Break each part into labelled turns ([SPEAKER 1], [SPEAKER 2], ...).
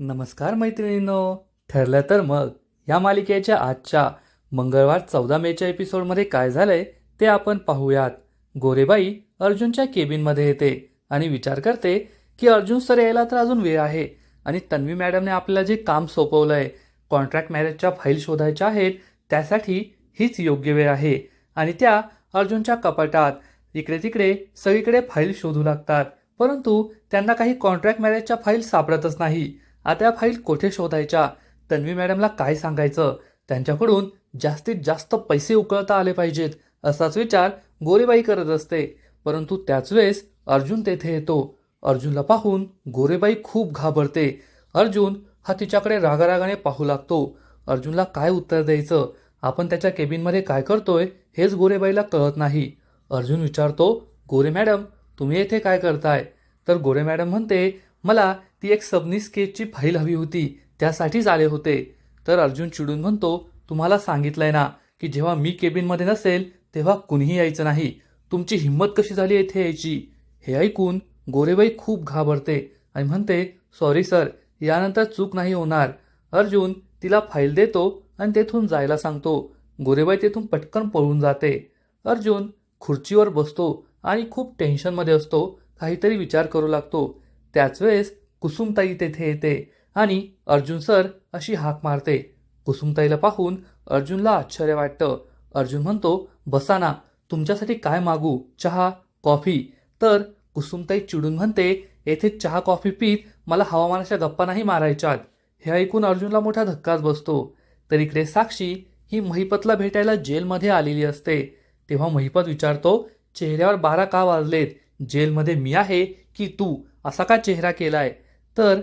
[SPEAKER 1] नमस्कार मैत्रिणींनो. ठरलं तर मग या मालिकेच्या आजच्या मंगळवार चौदा मेच्या एपिसोडमध्ये काय झालंय ते आपण पाहूयात. गोरेबाई अर्जुनच्या केबिनमध्ये येते आणि विचार करते की अर्जुन सर यायला तर अजून वेळ आहे आणि तन्वी मॅडमने आपल्याला जे काम सोपवलंय कॉन्ट्रॅक्ट मॅरेजच्या फाईल शोधायच्या आहेत त्यासाठी हीच योग्य वेळ आहे. आणि त्या अर्जुनच्या कपाटात इकडे तिकडे सगळीकडे फाईल शोधू लागतात. परंतु त्यांना काही कॉन्ट्रॅक्ट मॅरेजच्या फाईल सापडतच नाही. आता या फाईल कोठे शोधायच्या? तन्वी मॅडमला काय सांगायचं? त्यांच्याकडून जास्तीत जास्त पैसे उकळता आले पाहिजेत असाच विचार गोरेबाई करत असते. परंतु त्याच वेळेस अर्जुन तेथे येतो. अर्जुनला पाहून गोरेबाई खूप घाबरते. अर्जुन हा तिच्याकडे रागारागाने पाहू लागतो. अर्जुनला काय उत्तर द्यायचं? आपण त्याच्या केबिनमध्ये काय करतोय हेच गोरेबाईला कळत नाही. अर्जुन विचारतो गोरे मॅडम तुम्ही येथे काय करताय? तर गोरे मॅडम म्हणते मला ती एक सबनीस स्केचची फाईल हवी होती त्यासाठीच आले होते. तर अर्जुन चिडून म्हणतो तुम्हाला सांगितलंय ना की जेव्हा मी केबिनमध्ये नसेल तेव्हा कुणीही यायचं नाही. तुमची हिंमत कशी झाली येथे यायची? हे ऐकून गोरेबाई खूप घाबरते आणि म्हणते सॉरी सर यानंतर चूक नाही होणार. अर्जुन तिला फाईल देतो आणि तेथून जायला सांगतो. गोरेबाई तेथून पटकन पळून जाते. अर्जुन खुर्चीवर बसतो आणि खूप टेन्शनमध्ये असतो. काहीतरी विचार करू लागतो. त्याच वेळेस कुसुमताई तेथे येते आणि अर्जुन सर अशी हाक मारते. कुसुमताईला पाहून अर्जुनला आश्चर्य वाटतं. अर्जुन म्हणतो बसाना तुमच्यासाठी काय मागू? चहा कॉफी? तर कुसुमताई चिडून म्हणते येथे चहा कॉफी पीत मला हवामानाच्या गप्पा नाही मारायच्यात. हे ऐकून अर्जुनला मोठा धक्काच बसतो. तर इकडे साक्षी ही महिपतला भेटायला जेलमध्ये आलेली असते. तेव्हा महिपत विचारतो चेहऱ्यावर बारा का वाजलेत? जेलमध्ये मी आहे की तू असा का चेहरा केला आहे तर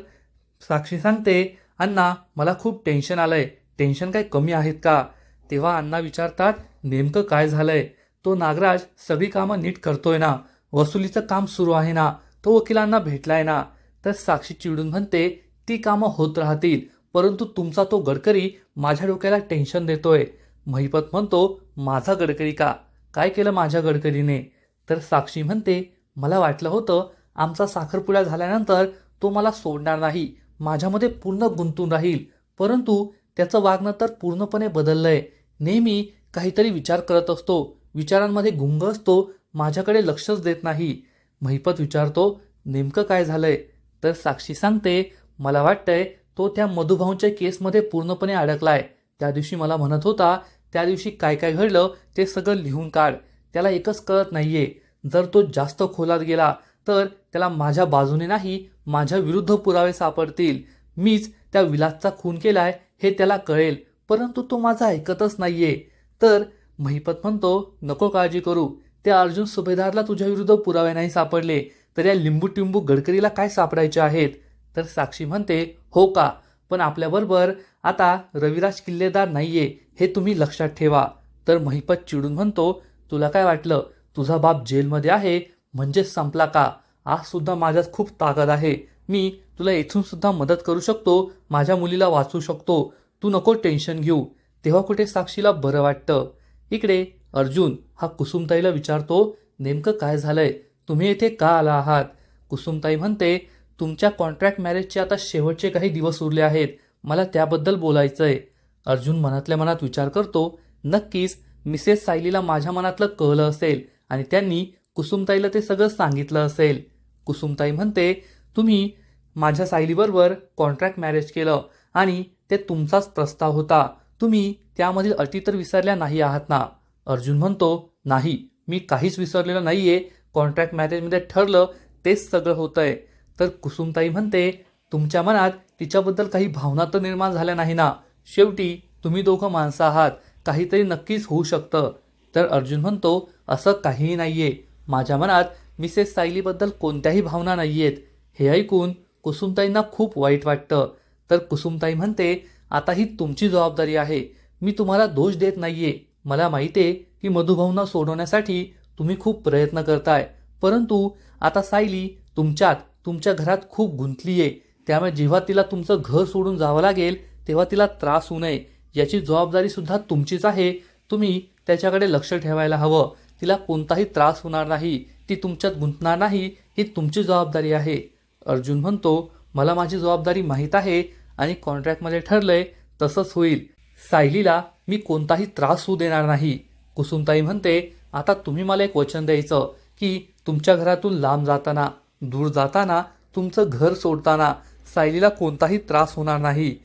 [SPEAKER 1] साक्षी सांगते अण्णा मला खूप टेन्शन आलंय. टेन्शन काय कमी आहेत का? तेव्हा अण्णा विचारतात नेमकं काय झालंय? तो नागराज सगळी कामं नीट करतोय ना? वसुलीचं काम सुरू आहे ना? तो वकिलांना भेटलाय ना? तर साक्षी चिडून म्हणते ती कामं होत राहतील परंतु तुमचा तो गडकरी माझ्या डोक्याला टेन्शन देतोय. महिपत म्हणतो माझा गडकरी का? काय केलं माझ्या गडकरीने? तर साक्षी म्हणते मला वाटलं होतं आमचा साखरपुडा झाल्यानंतर तो मला सोडणार नाही. माझ्यामध्ये पूर्ण गुंतून राहील. परंतु त्याचं वागणं तर पूर्णपणे बदललंय. नेहमी काहीतरी विचार करत असतो. विचारांमध्ये गुंग असतो. माझ्याकडे लक्षच देत नाही. महिपत विचारतो नेमकं काय झालंय? तर साक्षी सांगते मला वाटतंय तो त्या मधुभाऊंच्या केसमध्ये पूर्णपणे अडकलाय. त्या दिवशी मला म्हणत होता त्या दिवशी काय काय घडलं ते सगळं लिहून काढ. त्याला एकच कळत नाहीये. जर तो जास्त खोलात गेला तर त्याला माझ्या बाजूने नाही माझ्या विरुद्ध पुरावे सापडतील. मीच त्या विलासचा खून केलाय हे त्याला कळेल परंतु तो माझा ऐकतच नाहीये. तर महिपत म्हणतो नको काळजी करू. त्या अर्जुन सुभेदारला तुझ्या विरुद्ध पुरावे नाही सापडले. तर या लिंबू टिंबू गडकरीला काय सापडायचे आहेत? तर साक्षी म्हणते हो का पण आपल्याबरोबर आता रविराज किल्लेदार नाहीये हे तुम्ही लक्षात ठेवा. तर महिपत चिडून म्हणतो तुला काय वाटलं? तुझा बाप जेलमध्ये आहे म्हणजेच संपला का? आजसुद्धा माझ्यात खूप ताकद आहे. मी तुला इथूनसुद्धा मदत करू शकतो माझ्या मुलीला वाचू शकतो. तू नको टेन्शन घेऊ. तेव्हा कुठे साक्षीला बरं वाटतं? इकडे अर्जुन हा कुसुमताईला विचारतो नेमकं काय झालंय? तुम्ही येथे का आला आहात? कुसुमताई म्हणते तुमच्या कॉन्ट्रॅक्ट मॅरेजचे आता शेवटचे काही दिवस उरले आहेत. मला त्याबद्दल बोलायचं आहे अर्जुन मनातल्या मनात विचार करतो नक्कीच मिसेस सायलीला माझ्या मनातलं कळलं असेल आणि त्यांनी कुसुमताईला ते सगळं सांगितलं असेल. कुसुमताई म्हणते तुम्ही माझ्या सायलीबरोबर कॉन्ट्रॅक्ट मॅरेज केलं आणि ते तुमचाच प्रस्ताव होता. तुम्ही त्यामधील अटी तर विसरल्या नाही आहात ना? अर्जुन म्हणतो नाही मी काहीच विसरलेलं नाही आहे कॉन्ट्रॅक्ट मॅरेजमध्ये ठरलं तेच सगळं होतंय. तर कुसुमताई म्हणते तुमच्या मनात तिच्याबद्दल काही भावना तर निर्माण झाल्या नाही ना? शेवटी तुम्ही दोघं माणसं आहात काहीतरी नक्कीच होऊ शकतं. तर अर्जुन म्हणतो असं काहीही नाही आहे माझ्या मनात मिसेस सायलीबद्दल कोणत्याही भावना नाही आहेत हे ऐकून कुसुमताईंना खूप वाईट वाटतं. तर कुसुमताई म्हणते आता ही तुमची जबाबदारी आहे. मी तुम्हाला दोष देत नाहीये. मला माहिती आहे की मधुभावना सोडवण्यासाठी तुम्ही खूप प्रयत्न करताय. परंतु आता सायली तुमच्यात तुमच्या घरात खूप गुंतली आहे त्यामुळे जेव्हा तिला तुमचं घर सोडून जावं लागेल तेव्हा तिला त्रास होऊ नये. याची जबाबदारी सुद्धा तुमचीच आहे. तुम्ही त्याच्याकडे लक्ष ठेवायला हवं. तिला कोणताही त्रास होणार नाही. ती तुमच्यात गुंतणार नाही ही तुमची जबाबदारी आहे. अर्जुन म्हणतो मला माझी जबाबदारी माहीत आहे आणि कॉन्ट्रॅक्टमध्ये ठरलंय तसंच होईल. सायलीला मी कोणताही त्रास होऊ देणार नाही. कुसुमताई म्हणते आता तुम्ही मला एक वचन द्यायचं की तुमच्या घरातून लांब जाताना दूर जाताना तुमचं घर सोडताना सायलीला कोणताही त्रास होणार नाही.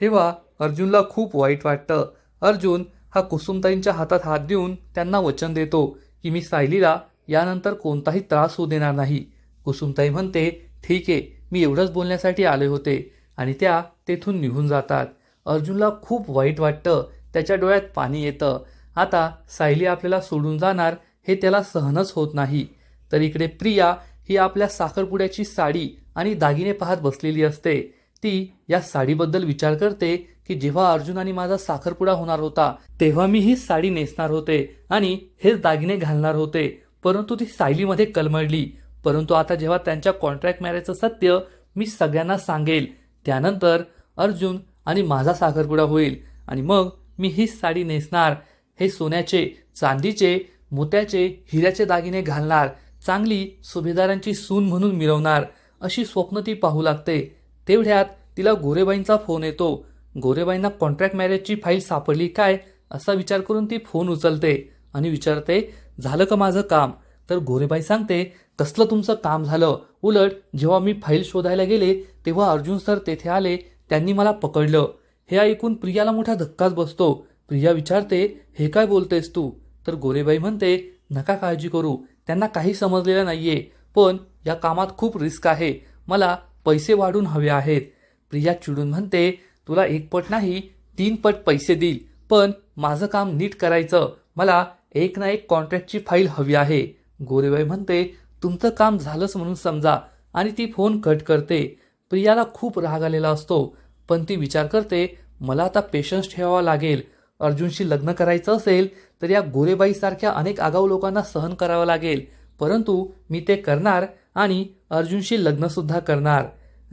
[SPEAKER 1] तेव्हा अर्जुनला खूप वाईट वाटतं. अर्जुन हा कुसुमताईंच्या हातात हात देऊन त्यांना वचन देतो की मी सायलीला यानंतर कोणताही त्रास होऊ देणार नाही. कुसुमताई म्हणते ठीक आहे मी एवढंच बोलण्यासाठी आले होते आणि त्या तेथून निघून जातात. अर्जुनला खूप वाईट वाटतं. त्याच्या डोळ्यात पाणी येतं. आता सायली आपल्याला सोडून जाणार हे त्याला सहनच होत नाही. तर इकडे प्रिया ही आपल्या साखरपुड्याची साडी आणि दागिने पाहत बसलेली असते. ती या साडीबद्दल विचार करते की जेव्हा अर्जुन आणि माझा साखरपुडा होणार होता तेव्हा मी ही साडी नेसणार होते आणि हेच दागिने घालणार होते. परंतु ती सायलीमध्ये कलमडली परंतु आता जेव्हा त्यांच्या कॉन्ट्रॅक्ट मॅरेजचं सत्य मी सगळ्यांना सांगेल त्यानंतर अर्जुन आणि माझा साखरपुडा होईल आणि मग मी हीच साडी नेसणार. हे सोन्याचे चांदीचे मोत्याचे हिऱ्याचे दागिने घालणार. चांगली सुभेदारांची सून म्हणून मिरवणार. अशी स्वप्न ती पाहू लागते. तेवढ्यात तिला गोरेबाईंचा फोन येतो. गोरेबाईंना कॉन्ट्रॅक्ट मॅरेजची फाईल सापडली काय असा विचार करून ती फोन उचलते आणि विचारते झालं का माझं काम? तर गोरेबाई सांगते कसलं तुमचं काम झालं. उलट जेव्हा मी फाईल शोधायला गेले तेव्हा अर्जुन सर तेथे आले. त्यांनी मला पकडलं. हे ऐकून प्रियाला मोठा धक्काच बसतो. प्रिया विचारते हे काय बोलतेस तू? तर गोरेबाई म्हणते नका काळजी करू. त्यांना काही समजलेलं नाहीये. पण या कामात खूप रिस्क आहे. मला पैसे वाढून हवे आहेत. प्रिया चिडून म्हणते तुला एक पट नाही तीन पट पैसे देईल. पण माझं काम नीट करायचं. मला एक ना एक कॉन्ट्रॅक्टची फाईल हवी आहे. गोरेबाई म्हणते तुमचं काम झालंच म्हणून समजा. आणि ती फोन कट करते. प्रियाला खूप राग आलेला असतो पण ती विचार करते मला आता पेशन्स ठेवावा लागेल. अर्जुनशी लग्न करायचं असेल तर या गोरेबाईसारख्या अनेक आगाऊ लोकांना सहन करावं लागेल. परंतु मी ते करणार आणि अर्जुनशी लग्नसुद्धा करणार.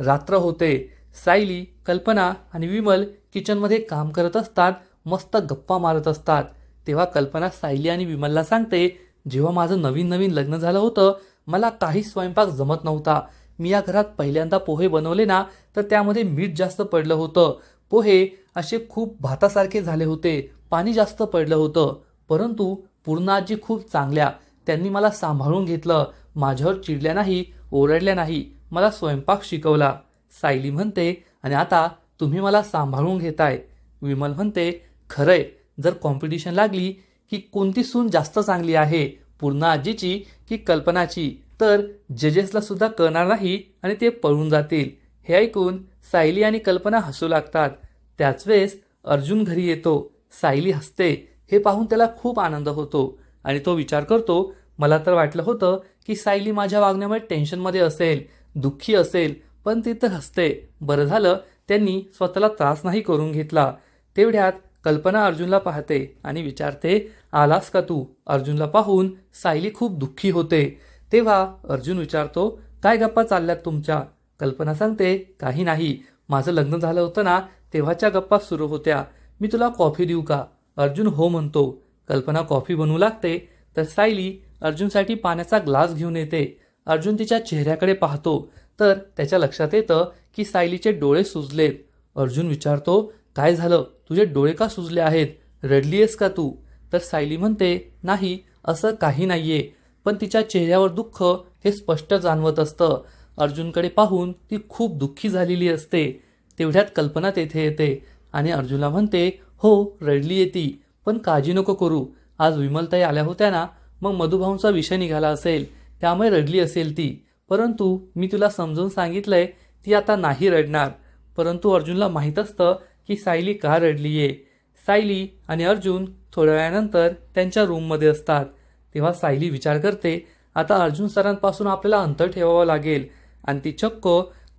[SPEAKER 1] रात्र होते. सायली कल्पना आणि विमल किचनमध्ये काम करत असतात मस्त गप्पा मारत असतात. तेव्हा कल्पना सायली आणि विमलला सांगते जेव्हा माझं नवीन नवीन लग्न झालं होतं मला काही स्वयंपाक जमत नव्हता. मी या घरात पहिल्यांदा पोहे बनवले ना तर त्यामध्ये मीठ जास्त पडलं होतं. पोहे असे खूप भातासारखे झाले होते पाणी जास्त पडलं होतं. परंतु पूर्ण आजी खूप चांगल्या. त्यांनी मला सांभाळून घेतलं. माझ्यावर चिडल्या नाही ओरडल्या नाही. मला स्वयंपाक शिकवला. सायली म्हणते आणि आता तुम्ही मला सांभाळून घेताय. विमल म्हणते खरंय. जर कॉम्पिटिशन लागली की कोणती सून जास्त चांगली आहे पूर्ण आजीची की कल्पनाची तर जजेसला सुद्धा कळणार नाही आणि ते पळून जातील. हे ऐकून सायली आणि कल्पना हसू लागतात. त्याच वेळेस अर्जुन घरी येतो. सायली हसते. हे पाहून त्याला खूप आनंद होतो आणि तो विचार करतो मला तर वाटलं होतं की सायली माझ्या वागण्यामुळे टेन्शनमध्ये असेल दुःखी असेल पण ती तर हसते. बरं झालं त्यांनी स्वतःला त्रास नाही करून घेतला. तेवढ्यात कल्पना अर्जुनला पाहते आणि विचारते आलास का तू? अर्जुनला पाहून सायली खूप दुःखी होते. तेव्हा अर्जुन विचारतो काय गप्पा चालल्यात तुमच्या? कल्पना सांगते काही नाही. माझं लग्न झालं होतं ना तेव्हाच्या गप्पा सुरू होत्या. मी तुला कॉफी देऊ का? अर्जुन हो म्हणतो. कल्पना कॉफी बनवू लागते. तर सायली अर्जुनसाठी पाण्याचा ग्लास घेऊन येते. अर्जुन तिच्या चेहऱ्याकडे पाहतो. तर त्याच्या लक्षात येतं की सायलीचे डोळे सुजलेत. अर्जुन विचारतो काय झालं? तुझे डोळे का सुजले आहेत? रडलीयस का तू? तर सायली म्हणते नाही असं काही नाहीये. पण तिच्या चेहऱ्यावर दुःख हे स्पष्ट जाणवत असतं. अर्जुनकडे पाहून ती खूप दुःखी झालेली असते. तेवढ्यात कल्पना तेथे येते आणि अर्जुनला म्हणते हो रडली ती पण काळजी नको करू. आज विमलताई आल्या होत्या ना मग मधुभाऊंचा विषय निघाला असेल. त्यामुळे रडली असेल ती. परंतु मी तुला समजून सांगितलंय ती आता नाही रडणार. परंतु अर्जुनला माहीत असतं की सायली का रडलीये? सायली आणि अर्जुन थोड्या वेळानंतर त्यांच्या रूममध्ये असतात. तेव्हा सायली विचार करते आता अर्जुन सरांपासून आपल्याला अंतर ठेवावं लागेल. आणि ती चक्क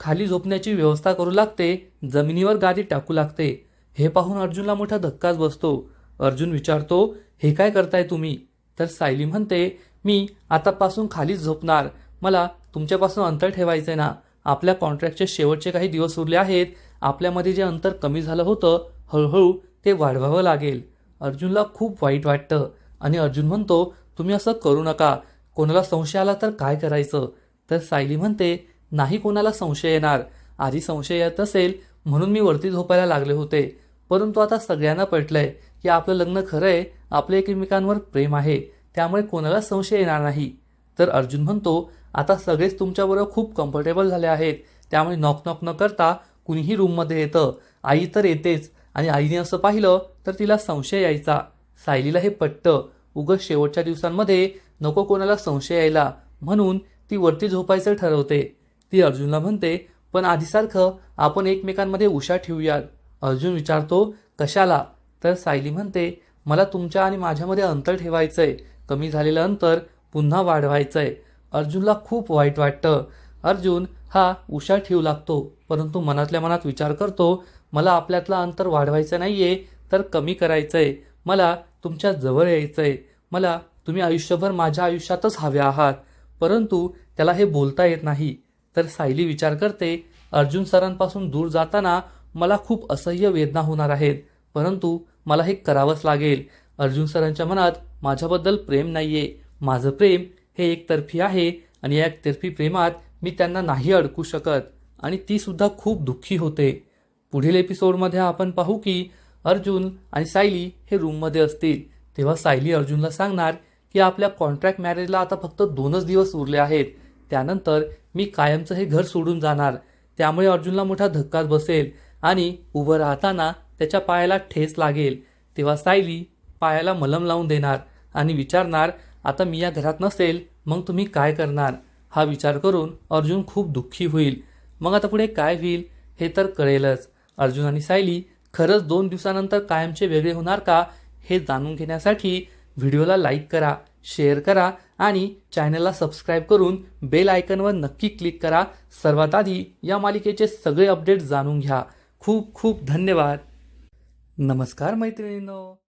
[SPEAKER 1] खाली झोपण्याची व्यवस्था करू लागते जमिनीवर गादी टाकू लागते. हे पाहून अर्जुनला मोठा धक्काच बसतो. अर्जुन विचारतो हे काय करताय तुम्ही? तर सायली म्हणते मी आतापासून खालीच झोपणार. मला तुमच्यापासून अंतर ठेवायचंय ना. आपल्या कॉन्ट्रॅक्टचे शेवटचे काही दिवस उरले आहेत. आपल्यामध्ये जे अंतर कमी झालं होतं हळूहळू ते वाढवावं लागेल. अर्जुनला खूप वाईट वाटतं. आणि अर्जुन म्हणतो तुम्ही असं करू नका. कोणाला संशय आला तर काय करायचं? तर सायली म्हणते नाही कोणाला संशय येणार. आधी संशय येत असेल म्हणून मी वरती झोपायला लागले होते. परंतु आता सगळ्यांना पटलंय की आपलं लग्न खरं आहे आपलं एकमेकांवर प्रेम आहे त्यामुळे कोणाला संशय येणार नाही. तर अर्जुन म्हणतो आता सगळेच तुमच्याबरोबर खूप कम्फर्टेबल झाले आहेत. त्यामुळे नॉक नॉक न करता कुणीही रूममध्ये येतं आई तर येतेच. आणि आईने असं पाहिलं तर तिला संशय यायचा. सायलीला हे पटतं उग शेवटच्या दिवसांमध्ये नको कोणाला संशय यायला. म्हणून ती वरती झोपायचं ठरवते. ती अर्जुनला म्हणते पण आधीसारखं आपण एकमेकांमध्ये उशा ठेवूयात. अर्जुन विचारतो कशाला? तर सायली म्हणते मला तुमच्या आणि माझ्यामध्ये अंतर ठेवायचंय. कमी झालेलं अंतर पुन्हा वाढवायचंय. अर्जुनला खूप वाईट वाटतं. अर्जुन हा उशा ठेवू लागतो. परंतु मनातल्या मनात विचार करतो मला आपल्यातलं अंतर वाढवायचं नाही आहे तर कमी करायचं आहे मला तुमच्या जवळ यायचं आहे मला तुम्ही आयुष्यभर माझ्या आयुष्यातच हवे आहात. परंतु त्याला हे बोलता येत नाही. तर सायली विचार करते अर्जुन सरांपासून दूर जाताना मला खूप असह्य वेदना होणार आहेत. परंतु मला हे करावंच लागेल. अर्जुन सरांच्या मनात माझ्याबद्दल प्रेम नाही आहे माझं प्रेम हे एकतर्फी आहे आणि या एकतर्फी प्रेमात मी त्यांना नाही अडकू शकत. आणि तीसुद्धा खूप दुःखी होते. पुढील एपिसोडमध्ये आपण पाहू की अर्जुन आणि सायली हे रूममध्ये असतील. तेव्हा सायली अर्जुनला सांगणार की आपल्या कॉन्ट्रॅक्ट मॅरेजला आता फक्त दोनच दिवस उरले आहेत. त्यानंतर मी कायमचं हे घर सोडून जाणार. त्यामुळे अर्जुनला मोठा धक्काच बसेल आणि उभं राहताना त्याच्या पायाला ठेच लागेल. तेव्हा सायली पायाला मलम लावून देणार आणि विचारणार आता मी या घरात नसेल मग तुम्ही काय करणार? हा विचार करून अर्जुन खूप दुःखी होईल. मग आता पुढे काय होईल हे तर कळेलच. अर्जुन आणि सायली खरंच दोन दिवसानंतर कायमचे वेगळे होणार का हे जाणून घेण्यासाठी व्हिडिओला लाईक करा शेअर करा आणि चॅनलला सबस्क्राईब करून बेल आयकनवर नक्की क्लिक करा. सर्वात आधी या मालिकेचे सगळे अपडेट जाणून घ्या. खूप खूप धन्यवाद. नमस्कार मैत्रिणींनो.